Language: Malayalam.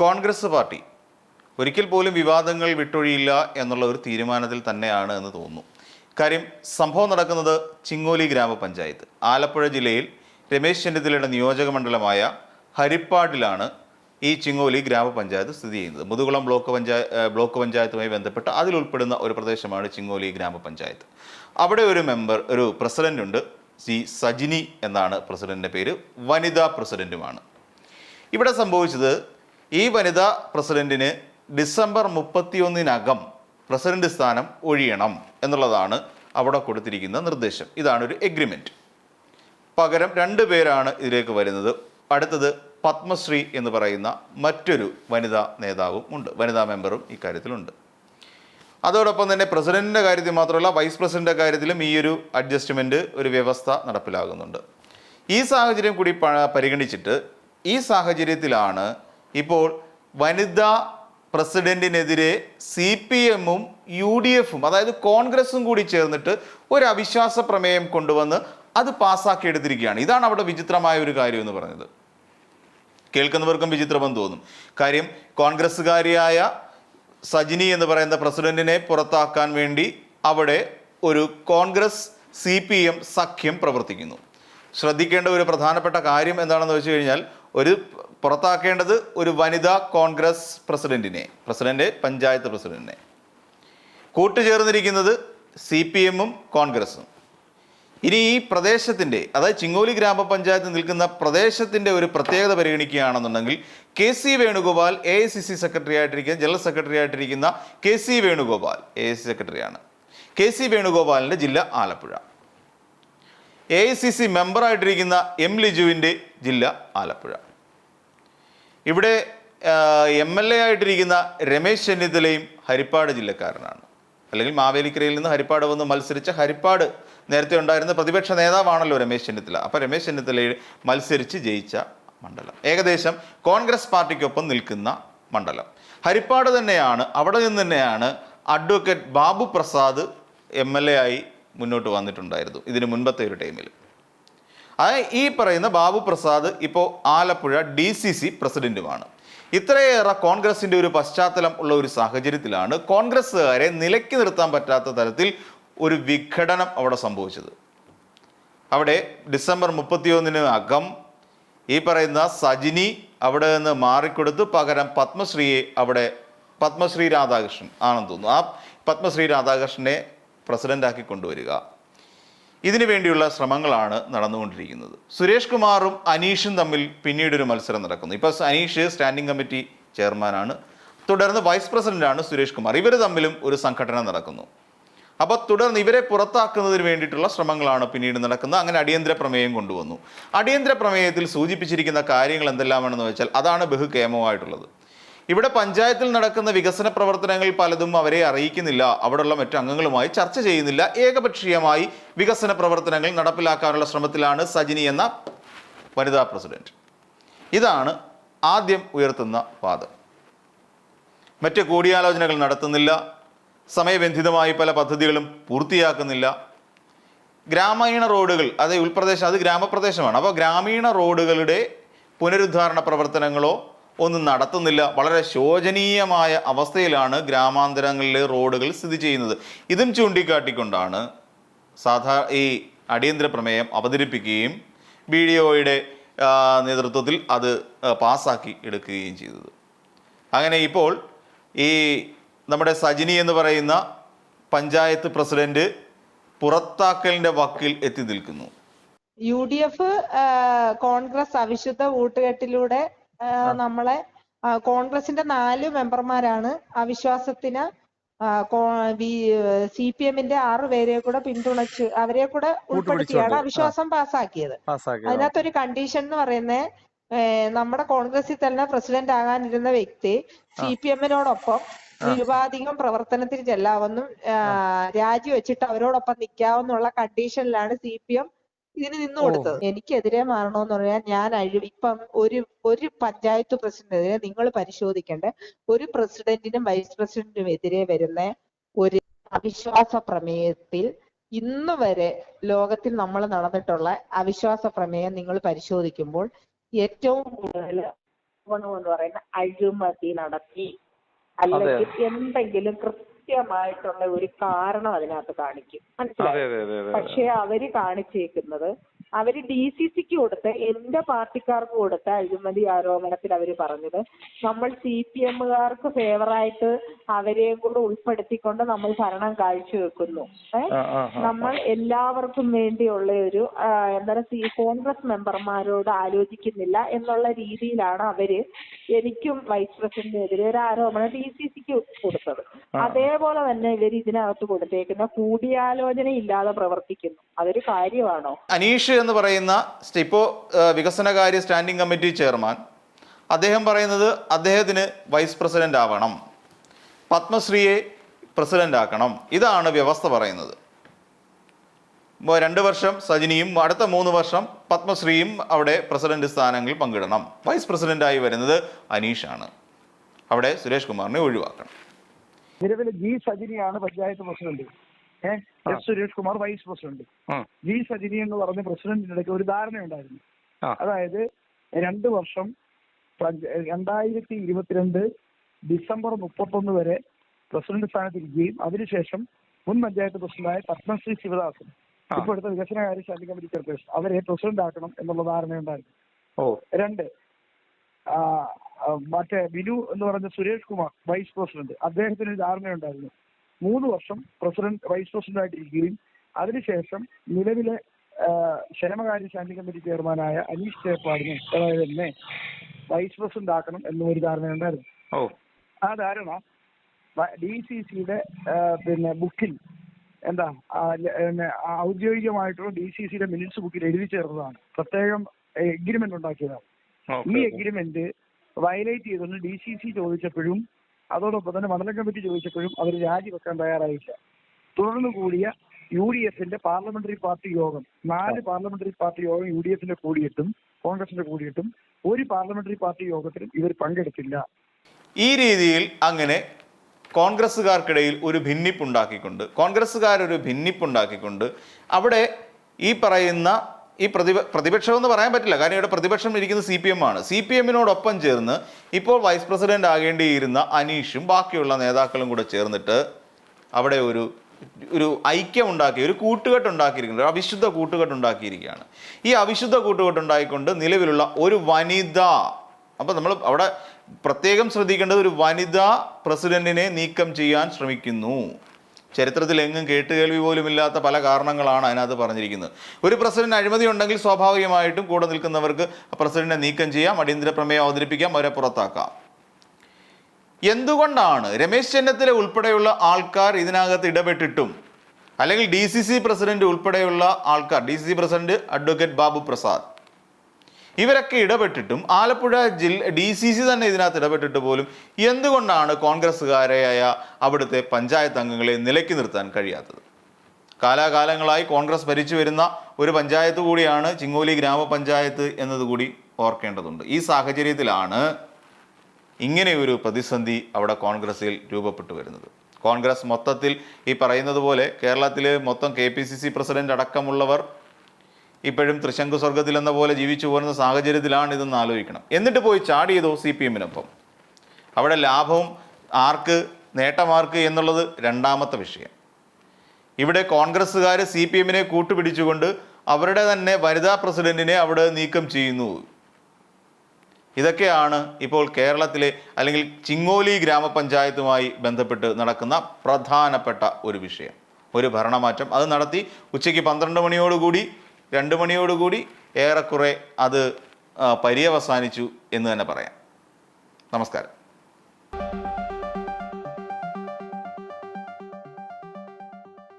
കോൺഗ്രസ് പാർട്ടി ഒരിക്കൽ പോലും വിവാദങ്ങൾ വിട്ടൊഴിയില്ല എന്നുള്ള ഒരു തീരുമാനത്തിൽ തന്നെയാണ് എന്ന് തോന്നുന്നു. കാര്യം സംഭവം നടക്കുന്നത് ചിങ്ങോലി ഗ്രാമപഞ്ചായത്ത്. ആലപ്പുഴ ജില്ലയിൽ രമേശ് ചെന്നിത്തലയുടെ നിയോജക മണ്ഡലമായ ഹരിപ്പാടിലാണ് ഈ ചിങ്ങോലി ഗ്രാമപഞ്ചായത്ത് സ്ഥിതി ചെയ്യുന്നത്. മുതുകുളം ബ്ലോക്ക് പഞ്ചായത്ത് ബ്ലോക്ക് പഞ്ചായത്തുമായി ബന്ധപ്പെട്ട് അതിൽ ഉൾപ്പെടുന്ന ഒരു പ്രദേശമാണ് ചിങ്ങോലി ഗ്രാമപഞ്ചായത്ത്. അവിടെ ഒരു മെമ്പർ ഒരു പ്രസിഡന്റ് ഉണ്ട് സി സജിനി എന്നാണ് പ്രസിഡന്റിന്റെ പേര്. വനിതാ പ്രസിഡന്റുമാണ് ഇവിടെ സംഭവിച്ചത് ഈ വനിതാ പ്രസിഡന്റിന് ഡിസംബർ മുപ്പത്തിയൊന്നിനകം പ്രസിഡന്റ് സ്ഥാനം ഒഴിയണം എന്നുള്ളതാണ് അവിടെ കൊടുത്തിരിക്കുന്ന നിർദ്ദേശം. ഇതാണ് ഒരു എഗ്രിമെന്റ് പകരം രണ്ട് പേരാണ് ഇതിലേക്ക് വരുന്നത്. അടുത്തത് പത്മശ്രീ എന്ന് പറയുന്ന മറ്റൊരു വനിതാ നേതാവും ഉണ്ട്. വനിതാ മെമ്പറും ഇക്കാര്യത്തിലുണ്ട് അതോടൊപ്പം തന്നെ പ്രസിഡന്റിന്റെ കാര്യത്തിൽ മാത്രമല്ല വൈസ് പ്രസിഡന്റിന്റെ കാര്യത്തിലും ഈ ഒരു അഡ്ജസ്റ്റ്മെന്റ് ഒരു വ്യവസ്ഥ നടപ്പിലാകുന്നുണ്ട്. ഈ സാഹചര്യം കൂടി പരിഗണിച്ചിട്ട് ഈ സാഹചര്യത്തിലാണ് ഇപ്പോൾ വനിതാ പ്രസിഡന്റിനെതിരെ സി പി എമ്മും യു ഡി എഫും അതായത് കോൺഗ്രസും കൂടി ചേർന്നിട്ട് ഒരു അവിശ്വാസ പ്രമേയം കൊണ്ടുവന്ന് അത് പാസ്സാക്കി എടുത്തിരിക്കുകയാണ്. ഇതാണ് അവിടെ വിചിത്രമായ ഒരു കാര്യം എന്ന് പറഞ്ഞത് കേൾക്കുന്നവർക്കും വിചിത്രമെന്ന് തോന്നും. കാര്യം കോൺഗ്രസ്സുകാരിയായ സജിനി എന്ന് പറയുന്ന പ്രസിഡന്റിനെ പുറത്താക്കാൻ വേണ്ടി അവിടെ ഒരു കോൺഗ്രസ് സി പി എം സഖ്യം പ്രവർത്തിക്കുന്നു. ശ്രദ്ധിക്കേണ്ട ഒരു പ്രധാനപ്പെട്ട കാര്യം എന്താണെന്ന് വെച്ച് കഴിഞ്ഞാൽ ഒരു പുറത്താക്കേണ്ടത് ഒരു വനിതാ കോൺഗ്രസ് പ്രസിഡന്റിനെ പ്രസിഡന്റ് പഞ്ചായത്ത് പ്രസിഡന്റിനെ. കൂട്ടുചേർന്നിരിക്കുന്നത് സി പി എമ്മും കോൺഗ്രസും. ഇനി ഈ പ്രദേശത്തിന്റെ അതായത് ചിങ്ങോലി ഗ്രാമപഞ്ചായത്ത് നിൽക്കുന്ന പ്രദേശത്തിന്റെ ഒരു പ്രത്യേകത പരിഗണിക്കുകയാണെന്നുണ്ടെങ്കിൽ K C Venugopal A I C C secretary ആയിട്ടിരിക്കുന്ന ജനറൽ സെക്രട്ടറി ആയിട്ടിരിക്കുന്ന K C Venugopal A I C സെക്രട്ടറിയാണ്. കെ സി വേണുഗോപാലിന്റെ ജില്ല Alappuzha. A I C C മെമ്പറായിട്ടിരിക്കുന്ന M ലിജുവിന്റെ ജില്ല ആലപ്പുഴ. ഇവിടെ എം എൽ എ ആയിട്ടിരിക്കുന്ന രമേശ് ചെന്നിത്തലയും ഹരിപ്പാട് ജില്ലക്കാരനാണ്. അല്ലെങ്കിൽ മാവേലിക്കരയിൽ നിന്ന് ഹരിപ്പാട് വന്ന് മത്സരിച്ച ഹരിപ്പാട് നേരത്തെ ഉണ്ടായിരുന്ന പ്രതിപക്ഷ നേതാവാണല്ലോ രമേശ് ചെന്നിത്തല. അപ്പോൾ രമേശ് ചെന്നിത്തലയിൽ മത്സരിച്ച് ജയിച്ച മണ്ഡലം. ഏകദേശം കോൺഗ്രസ് പാർട്ടിക്കൊപ്പം നിൽക്കുന്ന മണ്ഡലം. ഹരിപ്പാട് തന്നെയാണ് അവിടെ നിന്ന് തന്നെയാണ് advocate Babu Prasad M L A ആയി മുന്നോട്ട് വന്നിട്ടുണ്ടായിരുന്നു ഇതിന് മുൻപത്തെ ഒരു ടൈമിൽ ഈ പറയുന്ന ബാബു പ്രസാദ് ഇപ്പോൾ ആലപ്പുഴ ഡി സി സി പ്രസിഡന്റുമാണ്. ഇത്രയേറെ കോൺഗ്രസിന്റെ ഒരു പശ്ചാത്തലം ഉള്ള ഒരു സാഹചര്യത്തിലാണ് കോൺഗ്രസ്സുകാരെ നിലയ്ക്ക് നിർത്താൻ പറ്റാത്ത തരത്തിൽ ഒരു വിഘടനം അവിടെ സംഭവിച്ചത്. അവിടെ ഡിസംബർ മുപ്പത്തിയൊന്നിന് അകം ഈ പറയുന്ന സജിനി അവിടെ നിന്ന് മാറിക്കൊടുത്ത് പകരം പത്മശ്രീയെ അവിടെ പത്മശ്രീ രാധാകൃഷ്ണൻ ആണെന്ന് തോന്നുന്നു. ആ പത്മശ്രീ രാധാകൃഷ്ണനെ പ്രസിഡന്റാക്കി കൊണ്ടുവരിക. ഇതിനു വേണ്ടിയുള്ള ശ്രമങ്ങളാണ് നടന്നുകൊണ്ടിരിക്കുന്നത്. സുരേഷ് കുമാറും അനീഷും തമ്മിൽ പിന്നീടൊരു മത്സരം നടക്കുന്നു. ഇപ്പോൾ അനീഷ് സ്റ്റാൻഡിംഗ് കമ്മിറ്റി ചെയർമാനാണ്. തുടർന്ന് വൈസ് പ്രസിഡന്റാണ് സുരേഷ് കുമാർ. ഇവർ തമ്മിലും ഒരു സംഘടന നടക്കുന്നു. അപ്പോൾ തുടർന്ന് ഇവരെ പുറത്താക്കുന്നതിന് വേണ്ടിയിട്ടുള്ള ശ്രമങ്ങളാണ് പിന്നീട് നടക്കുന്നത്. അങ്ങനെ അടിയന്തര പ്രമേയം കൊണ്ടുവന്നു. അടിയന്തര പ്രമേയത്തിൽ സൂചിപ്പിച്ചിരിക്കുന്ന കാര്യങ്ങൾ എന്തെല്ലാമാണെന്ന് വെച്ചാൽ അതാണ് ബഹുകേമമായിട്ടുള്ളത്. ഇവിടെ പഞ്ചായത്തിൽ നടക്കുന്ന വികസന പ്രവർത്തനങ്ങൾ പലതും അവരെ അറിയിക്കുന്നില്ല. അവിടെയുള്ള മറ്റു അംഗങ്ങളുമായി ചർച്ച ചെയ്യുന്നില്ല. ഏകപക്ഷീയമായി വികസന പ്രവർത്തനങ്ങൾ നടപ്പിലാക്കാനുള്ള ശ്രമത്തിലാണ് സജിനി എന്ന വനിതാ പ്രസിഡന്റ്. ഇതാണ് ആദ്യം ഉയർത്തുന്ന വാദം. മറ്റ് കൂടിയാലോചനകൾ നടത്തുന്നില്ല. സമയബന്ധിതമായി പല പദ്ധതികളും പൂർത്തിയാക്കുന്നില്ല. ഗ്രാമീണ റോഡുകൾ അത് ഉൾപ്രദേശം അത് ഗ്രാമപ്രദേശമാണ്. അപ്പോൾ ഗ്രാമീണ റോഡുകളുടെ പുനരുദ്ധാരണ പ്രവർത്തനങ്ങളോ ഒന്നും നടത്തുന്നില്ല. വളരെ ശോചനീയമായ അവസ്ഥയിലാണ് ഗ്രാമാന്തരങ്ങളിലെ റോഡുകൾ സ്ഥിതി ചെയ്യുന്നത്. ഇതും ചൂണ്ടിക്കാട്ടിക്കൊണ്ടാണ് സാധാ ഈ അടിയന്തര പ്രമേയം അവതരിപ്പിക്കുകയും ബി ഡി ഒയുടെ നേതൃത്വത്തിൽ അത് പാസ്സാക്കി എടുക്കുകയും ചെയ്തത്. അങ്ങനെ ഇപ്പോൾ ഈ നമ്മുടെ സജിനി എന്ന് പറയുന്ന പഞ്ചായത്ത് പ്രസിഡന്റ് പുറത്താക്കലിന്റെ വക്കിൽ എത്തി നിൽക്കുന്നു. യു ഡി എഫ് കോൺഗ്രസ് അവിശുദ്ധ കൂട്ടുകെട്ടിലൂടെ ആ, നമ്മളെ കോൺഗ്രസിന്റെ നാല് മെമ്പർമാരാണ്. അവിശ്വാസത്തിന് സി പി എമ്മിന്റെ ആറ് പേരെ കൂടെ പിന്തുണച്ച് അവരെ കൂടെ ഉൾപ്പെടുത്തിയാണ്. അവിശ്വാസം പാസ്സാക്കിയത്. അതിനകത്തൊരു കണ്ടീഷൻ എന്ന് പറയുന്നത് നമ്മുടെ കോൺഗ്രസിൽ തന്നെ പ്രസിഡന്റ് ആകാനിരുന്ന വ്യക്തി സി പി എമ്മിനോടൊപ്പം നിരുപാധികം പ്രവർത്തനത്തിൽ ചെല്ലാമെന്നും രാജി രാജിവെച്ചിട്ട് അവരോടൊപ്പം നിൽക്കാമെന്നുള്ള കണ്ടീഷനിലാണ് സി പി എം ഇതിന് നിന്നു കൊടുത്തത് എനിക്കെതിരെ മാറണമെന്ന് പറഞ്ഞാൽ ഞാൻ അഴി ഇപ്പം ഒരു ഒരു പഞ്ചായത്ത് പ്രസിഡന്റിനെതിരെ നിങ്ങൾ പരിശോധിക്കേണ്ട? ഒരു പ്രസിഡന്റിനും വൈസ് പ്രസിഡന്റിനും എതിരെ വരുന്ന ഒരു അവിശ്വാസ പ്രമേയത്തിൽ ഇന്ന് വരെ ലോകത്തിൽ നമ്മൾ നടന്നിട്ടുള്ള അവിശ്വാസ പ്രമേയം നിങ്ങൾ പരിശോധിക്കുമ്പോൾ ഏറ്റവും കൂടുതൽ എന്ന് പറയുന്ന അഴിമതി നടത്തി അല്ലെങ്കിൽ എന്തെങ്കിലും കൃത്യമായിട്ടുള്ള ഒരു കാരണം അതിനകത്ത് കാണിക്കും. മനസ്സിലായോ? പക്ഷെ അവർ കാണിച്ചേക്കുന്നത് അവർ ഡി സി സിക്ക് കൊടുത്ത എന്റെ പാർട്ടിക്കാർക്ക് കൊടുത്ത അഴിമതി ആരോപണത്തിൽ അവർ പറഞ്ഞത്. നമ്മൾ സി പി എമ്മുകാർക്ക് ഫേവറായിട്ട് അവരെയും കൂടെ ഉൾപ്പെടുത്തിക്കൊണ്ട് നമ്മൾ ഭരണം കാഴ്ചവെക്കുന്നു. ആ. നമ്മൾ എല്ലാവർക്കും വേണ്ടിയുള്ള ഒരു എന്താ പറയുക കോൺഗ്രസ് മെമ്പർമാരോട് ആലോചിക്കുന്നില്ല എന്നുള്ള രീതിയിലാണ് അവർ എനിക്കും വൈസ് പ്രസിഡന്റിനെതിരെ ഒരു ആരോപണം ഡി സി സിക്ക് കൊടുത്തത്. അതേപോലെ തന്നെ ഇവർ ഇതിനകത്ത് കൊടുത്തേക്കുന്ന കൂടിയാലോചന ഇല്ലാതെ പ്രവർത്തിക്കുന്നു. അതൊരു കാര്യമാണോ? അനീഷ് എന്ന് പറയുന്ന സ്റ്റിപ്പോ വികസനകാര്യ സ്റ്റാൻഡിംഗ് കമ്മിറ്റി ചെയർമാൻ അദ്ദേഹം പറയുന്നത് അദ്ദേഹത്തിന് വൈസ് പ്രസിഡന്റ് ആവണം പത്മശ്രീയെ പ്രസിഡന്റ് ആക്കണം. ഇതാണ് വ്യവസ്ഥ പറയുന്നത്. രണ്ട് വർഷം സജിനിയും അടുത്ത മൂന്ന് വർഷം പത്മശ്രീയും അവിടെ പ്രസിഡന്റ് സ്ഥാനങ്ങളിൽ പങ്കിടണം. വൈസ് പ്രസിഡന്റായി വരുന്നത് അനീഷാണ്. അവിടെ സുരേഷ് കുമാറിനെ ഒഴിവാക്കണം. നിലവിൽ G സജിനിയാണ് panchayat president. S Suresh Kumar vice president. G Sajini എന്ന് പറഞ്ഞ പ്രസിഡന്റിന്റെ ഇടയ്ക്ക് ഒരു ധാരണയുണ്ടായിരുന്നു. അതായത് രണ്ട് വർഷം രണ്ടായിരത്തി ഇരുപത്തിരണ്ട് ഡിസംബർ മുപ്പത്തൊന്ന് വരെ പ്രസിഡന്റ് സ്ഥാനത്തിരിക്കുകയും അതിനുശേഷം മുൻ പഞ്ചായത്ത് പ്രസിഡന്റായ പത്മശ്രീ ശിവദാസൻ ഇപ്പോഴത്തെ വികസനകാര്യ സ്റ്റാൻഡിംഗ് കമ്മിറ്റി ചെയർപേഴ്സൺ അവരെ പ്രസിഡന്റ് ആക്കണം എന്നുള്ള ധാരണയുണ്ടായിരുന്നു ഓ. രണ്ട് മറ്റേ ബിനു എന്ന് പറഞ്ഞ സുരേഷ് കുമാർ വൈസ് പ്രസിഡന്റ് അദ്ദേഹത്തിന് ഒരു ധാരണയുണ്ടായിരുന്നു. മൂന്ന് വർഷം പ്രസിഡന്റ് വൈസ് പ്രസിഡന്റ് ആയിട്ടിരിക്കുകയും അതിനുശേഷം നിലവിലെ ക്ഷേമകാര്യ ശാന്തി കമ്മിറ്റി ചെയർമാനായ അനീഷ് ചേപ്പാടിനെ അതായത് എന്നെ വൈസ് പ്രസിഡന്റ് ആക്കണം എന്നൊരു ധാരണയുണ്ടായിരുന്നു ഓ. ആ ധാരണ ഡി സി സിയുടെ പിന്നെ ബുക്കിൽ എന്താ ഔദ്യോഗികമായിട്ടുള്ള ഡി സി സിയുടെ മിനിറ്റ്സ് ബുക്കിൽ എഴുതി ചേർന്നതാണ്. പ്രത്യേകം എഗ്രിമെന്റ് ഉണ്ടാക്കിയതാണ്. ഈ എഗ്രിമെന്റ് വയലേറ്റ് ചെയ്തെന്ന് ഡി സി സി ചോദിച്ചപ്പോഴും അതോടൊപ്പം തന്നെ മണ്ഡലം കമ്മിറ്റി ചോദിച്ചപ്പോഴും അവർ രാജിവെക്കാൻ തയ്യാറായില്ല. തുടർന്ന് കൂടിയ യു ഡി എഫിന്റെ പാർലമെന്ററി പാർട്ടി യോഗം നാല് പാർലമെന്ററി പാർട്ടി യോഗം യു ഡി എഫിന്റെ കൂടിയിട്ടും കോൺഗ്രസിന്റെ കൂടിയിട്ടും ഒരു പാർലമെന്ററി പാർട്ടി യോഗത്തിലും ഇവർ പങ്കെടുത്തില്ല. ഈ രീതിയിൽ അങ്ങനെ കോൺഗ്രസ്സുകാർക്കിടയിൽ ഒരു ഭിന്നിപ്പുണ്ടാക്കിക്കൊണ്ട് കോൺഗ്രസ്സുകാരൊരു ഭിന്നിപ്പുണ്ടാക്കിക്കൊണ്ട് അവിടെ ഈ പറയുന്ന ഈ പ്രതിപ പ്രതിപക്ഷം എന്ന് പറയാൻ പറ്റില്ല. കാരണം ഇവിടെ പ്രതിപക്ഷം ഇരിക്കുന്ന സി പി എം ആണ്. സി പി എമ്മിനോടൊപ്പം ചേർന്ന് ഇപ്പോൾ വൈസ് പ്രസിഡന്റ് ആകേണ്ടിയിരുന്ന അനീഷും ബാക്കിയുള്ള നേതാക്കളും കൂടെ ചേർന്നിട്ട് അവിടെ ഒരു ഒരു ഐക്യം ഉണ്ടാക്കി ഒരു കൂട്ടുകെട്ട് ഉണ്ടാക്കിയിരിക്കുന്നത് ഒരു അവിശുദ്ധ കൂട്ടുകെട്ട് ഉണ്ടാക്കിയിരിക്കുകയാണ് ഈ അവിശുദ്ധ കൂട്ടുകെട്ട് ഉണ്ടായിക്കൊണ്ട് നിലവിലുള്ള ഒരു വനിത അപ്പോൾ നമ്മൾ അവിടെ പ്രത്യേകം ശ്രദ്ധിക്കേണ്ടത് ഒരു വനിതാ പ്രസിഡന്റിനെ നീക്കം ചെയ്യാൻ ശ്രമിക്കുന്നു. ചരിത്രത്തിൽ എങ്ങും കേട്ടുകേൾവി പോലും ഇല്ലാത്ത പല കാരണങ്ങളാണ് അതിനകത്ത് പറഞ്ഞിരിക്കുന്നത്. ഒരു പ്രസിഡന്റ് അഴിമതി ഉണ്ടെങ്കിൽ സ്വാഭാവികമായിട്ടും കൂടെ നിൽക്കുന്നവർക്ക് പ്രസിഡന്റിനെ നീക്കം ചെയ്യാം അടിയന്തര പ്രമേയം അവതരിപ്പിക്കാം അവരെ പുറത്താക്കാം. എന്തുകൊണ്ടാണ് രമേശ് ചെന്നിത്തല ഉൾപ്പെടെയുള്ള ആൾക്കാർ ഇതിനകത്ത് ഇടപെട്ടിട്ടും അല്ലെങ്കിൽ ഡി സി സി പ്രസിഡന്റ് ഉൾപ്പെടെയുള്ള ആൾക്കാർ D C C president advocate Babu Prasad ഇവരൊക്കെ ഇടപെട്ടിട്ടും ആലപ്പുഴ ജില്ല ഡി സി സി തന്നെ ഇതിനകത്ത് ഇടപെട്ടിട്ട് പോലും എന്തുകൊണ്ടാണ് കോൺഗ്രസ്സുകാരായ അവിടുത്തെ പഞ്ചായത്ത് അംഗങ്ങളെ നിലയ്ക്ക് നിർത്താൻ കഴിയാത്തത്? കാലാകാലങ്ങളായി കോൺഗ്രസ് ഭരിച്ചു വരുന്ന ഒരു പഞ്ചായത്ത് കൂടിയാണ് ചിങ്ങോലി ഗ്രാമപഞ്ചായത്ത് എന്നതുകൂടി ഓർക്കേണ്ടതുണ്ട്. ഈ സാഹചര്യത്തിലാണ് ഇങ്ങനെയൊരു പ്രതിസന്ധി അവിടെ കോൺഗ്രസിൽ രൂപപ്പെട്ടു വരുന്നത്. കോൺഗ്രസ് മൊത്തത്തിൽ ഈ പറയുന്നത് പോലെ കേരളത്തിൽ മൊത്തം K P C C president അടക്കമുള്ളവർ ഇപ്പോഴും തൃശങ്കു സ്വർഗത്തിൽ എന്ന പോലെ ജീവിച്ചു പോകുന്ന സാഹചര്യത്തിലാണ് ഇതെന്ന് ആലോചിക്കണം. എന്നിട്ട് പോയി ചാടിയതോ സി പി എമ്മിനൊപ്പം. അവിടെ ലാഭവും ആർക്ക് നേട്ടമാർക്ക് എന്നുള്ളത് രണ്ടാമത്തെ വിഷയം. ഇവിടെ കോൺഗ്രസ്സുകാർ സി പി എമ്മിനെ കൂട്ടുപിടിച്ചുകൊണ്ട് അവരുടെ തന്നെ വനിതാ പ്രസിഡന്റിനെ അവിടെ നീക്കം ചെയ്യുന്നു. ഇതൊക്കെയാണ് ഇപ്പോൾ കേരളത്തിലെ അല്ലെങ്കിൽ ചിങ്ങോലി ഗ്രാമപഞ്ചായത്തുമായി ബന്ധപ്പെട്ട് നടക്കുന്ന പ്രധാനപ്പെട്ട ഒരു വിഷയം. ഒരു ഭരണമാറ്റം. അത് നടത്തി ഉച്ചയ്ക്ക് പന്ത്രണ്ട് മണിയോടുകൂടി രണ്ട് മണിയോടുകൂടി ഏറെക്കുറെ അത് പര്യവസാനിച്ചു എന്ന് തന്നെ പറയാം. നമസ്കാരം.